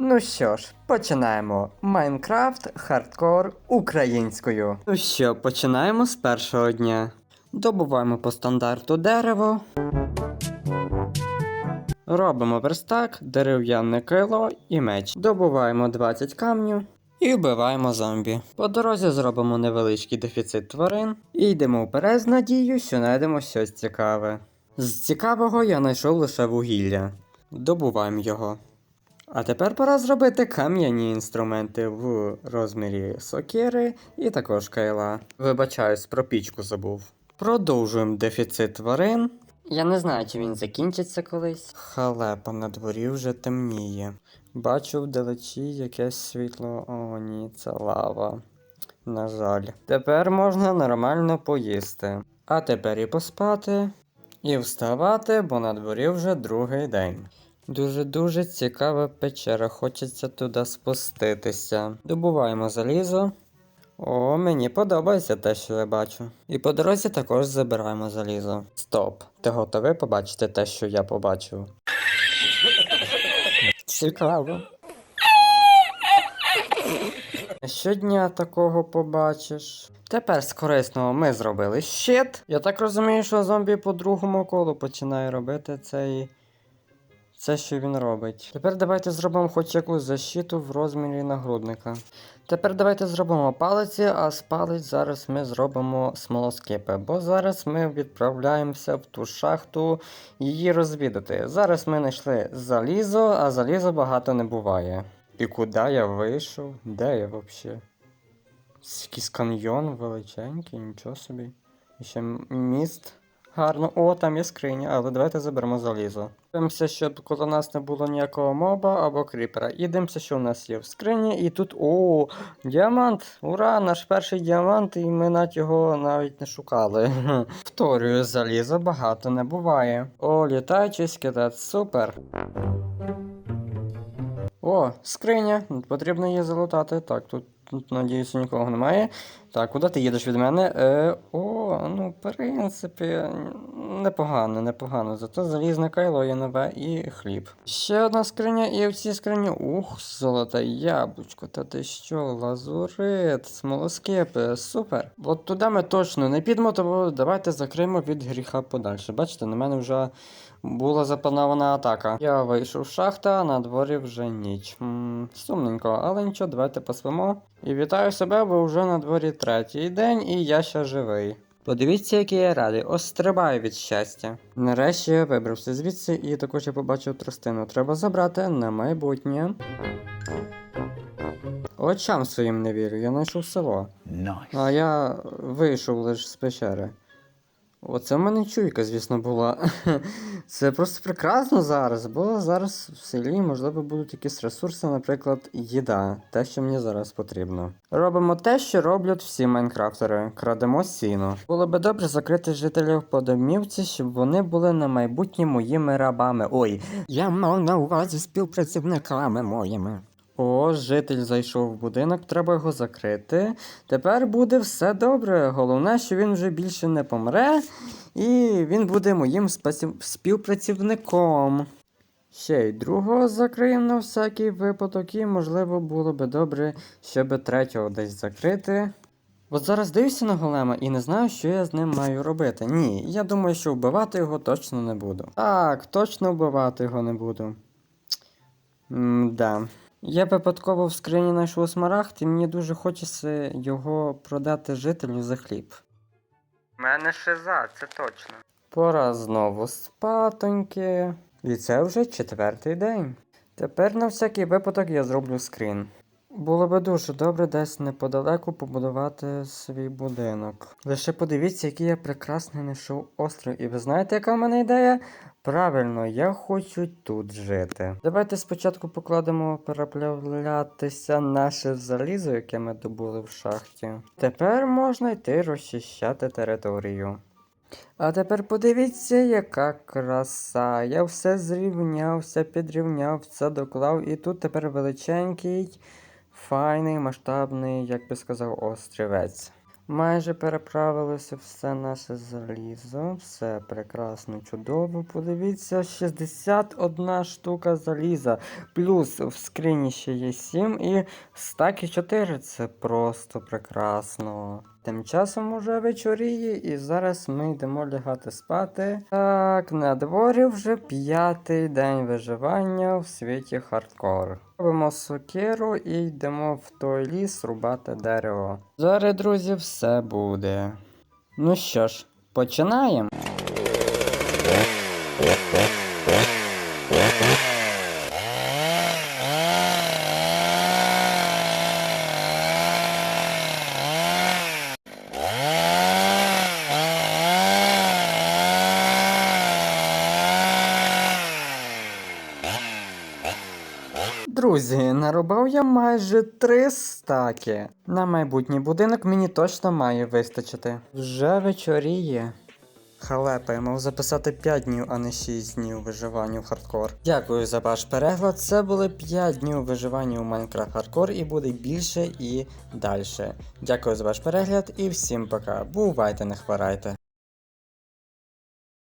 Ну що ж, починаємо. Майнкрафт хардкор українською. Ну що, починаємо з першого дня. Добуваємо по стандарту дерево. Робимо верстак, дерев'яне кило і меч. Добуваємо 20 камнів. І вбиваємо зомбі. По дорозі зробимо невеличкий дефіцит тварин і йдемо вперед з надією, що знайдемо щось цікаве. З цікавого я знайшов лише вугілля. Добуваємо його. А тепер пора зробити кам'яні інструменти в розмірі сокири і також кайла. Вибачаюсь, про пічку забув. Продовжуємо дефіцит тварин. Я не знаю, чи він закінчиться колись. Халепа на дворі вже темніє. Бачу вдалечі якесь світло. О, ні, це лава. На жаль. Тепер можна нормально поїсти. А тепер і поспати, і вставати, бо на дворі вже другий день. Дуже-дуже цікава печера, хочеться туди спуститися. Добуваємо залізо. О, мені подобається те, що я бачу. І по дорозі також забираємо залізо. Стоп. Ти готовий побачити те, що я побачив? Цікаво. Щодня такого побачиш. Тепер з корисного ми зробили щит. Я так розумію, що зомбі по другому колу починає робити цей. Це, що він робить. Тепер давайте зробимо хоч якусь защиту в розмірі нагрудника. Тепер давайте зробимо палиці, а з палиць зараз ми зробимо смолоскипи, бо зараз ми відправляємося в ту шахту її розвідати. Зараз ми знайшли залізо, а заліза багато не буває. І куди я вийшов? Де я взагалі? Якийсь каньйон величенький, нічого собі. І ще міст. Гарно. О, там є скриня, але давайте заберемо залізо. Дивимося, щоб коло нас не було ніякого моба або кріпера. І дивимося, що в нас є в скрині. І тут. О, діамант! Ура! Наш перший діамант, і ми навіть його навіть не шукали. Повторюю, заліза багато не буває. О, літаючий скелет, супер. О, скриня. Потрібно її залутати. Так, тут, тут надіюся, нікого немає. Так, куди ти їдеш від мене? Е, о, ну, в принципі, непогано, непогано. Зато залізне кайло є нове і хліб. Ще одна скриня, і в цій скрині. Ух, золоте яблучко. Та ти що, лазурит, смолоскипи, супер. От туди ми точно не підемо, тому давайте закриємо від гріха подальше. Бачите, на мене вже була запланована атака. Я вийшов з шахта, а на дворі вже ніч. м сумненько, але нічого, давайте поспимо. І вітаю себе, бо вже на дворі третій день, і я ще живий. Подивіться, який я радий, ось стрибаю від щастя. Нарешті я вибрався звідси і також я побачив тростину. Треба забрати на майбутнє. Очам своїм не вірю, я знайшов село. Nice. А я вийшов лише з печери. Оце в мене чуйка, звісно, була. Це просто прекрасно зараз, бо зараз в селі, можливо, будуть якісь ресурси, наприклад, їда, те, що мені зараз потрібно. Робимо те, що роблять всі майнкрафтери. Крадемо сіно. Було би добре закрити жителів по домівці, щоб вони були на майбутнє моїми рабами. Ой, Я мав на увазі співпрацівниками моїми. О, житель зайшов в будинок, треба його закрити. Тепер буде все добре. Головне, що він вже більше не помре, і він буде моїм співпрацівником. Ще й другого закриємо на всякий випадок, і можливо було би добре, щоб третього десь закрити. От зараз дивлюся на голема і не знаю, що я з ним маю робити. Ні, я думаю, що вбивати його точно не буду. Так, точно вбивати його не буду. М-да. Я випадково в скрині знайшов смарагд, і мені дуже хочеться його продати жителю за хліб. У мене шиза, це точно. Пора знову спатоньки. І це вже четвертий день. Тепер на всякий випадок я зроблю скрін. Було би дуже добре десь неподалеку побудувати свій будинок. Лише подивіться, який я прекрасний знайшов острів. І ви знаєте, яка в мене ідея? Правильно, я хочу тут жити. Давайте спочатку покладемо переплавлятися наше залізо, яке ми добули в шахті. Тепер можна йти розчищати територію. А тепер подивіться, яка краса. Я все зрівняв, все підрівняв, все доклав, і тут тепер величенький, файний, масштабний, як би сказав, острівець. Майже переправилося все наше залізо. Все прекрасно, чудово. Подивіться, 61 штука заліза. Плюс в скрині ще є 7 і стаки 4. Це просто прекрасно. Тим часом уже вечоріє, і зараз ми йдемо лягати спати. Так, на дворі вже п'ятий день виживання в світі хардкор. Робимо сокиру і йдемо в той ліс рубати дерево. Зараз, друзі, все буде. Ну що ж, починаємо. Друзі, нарубав я майже три стаки. На майбутній будинок мені точно має вистачити. Вже вечоріє. Халепа, я мав записати 5 днів, а не 6 днів виживання в хардкор. Дякую за ваш перегляд. Це були 5 днів виживання у Minecraft Hardcore і буде більше і далі. Дякую за ваш перегляд і всім пока. Бувайте, не хворайте.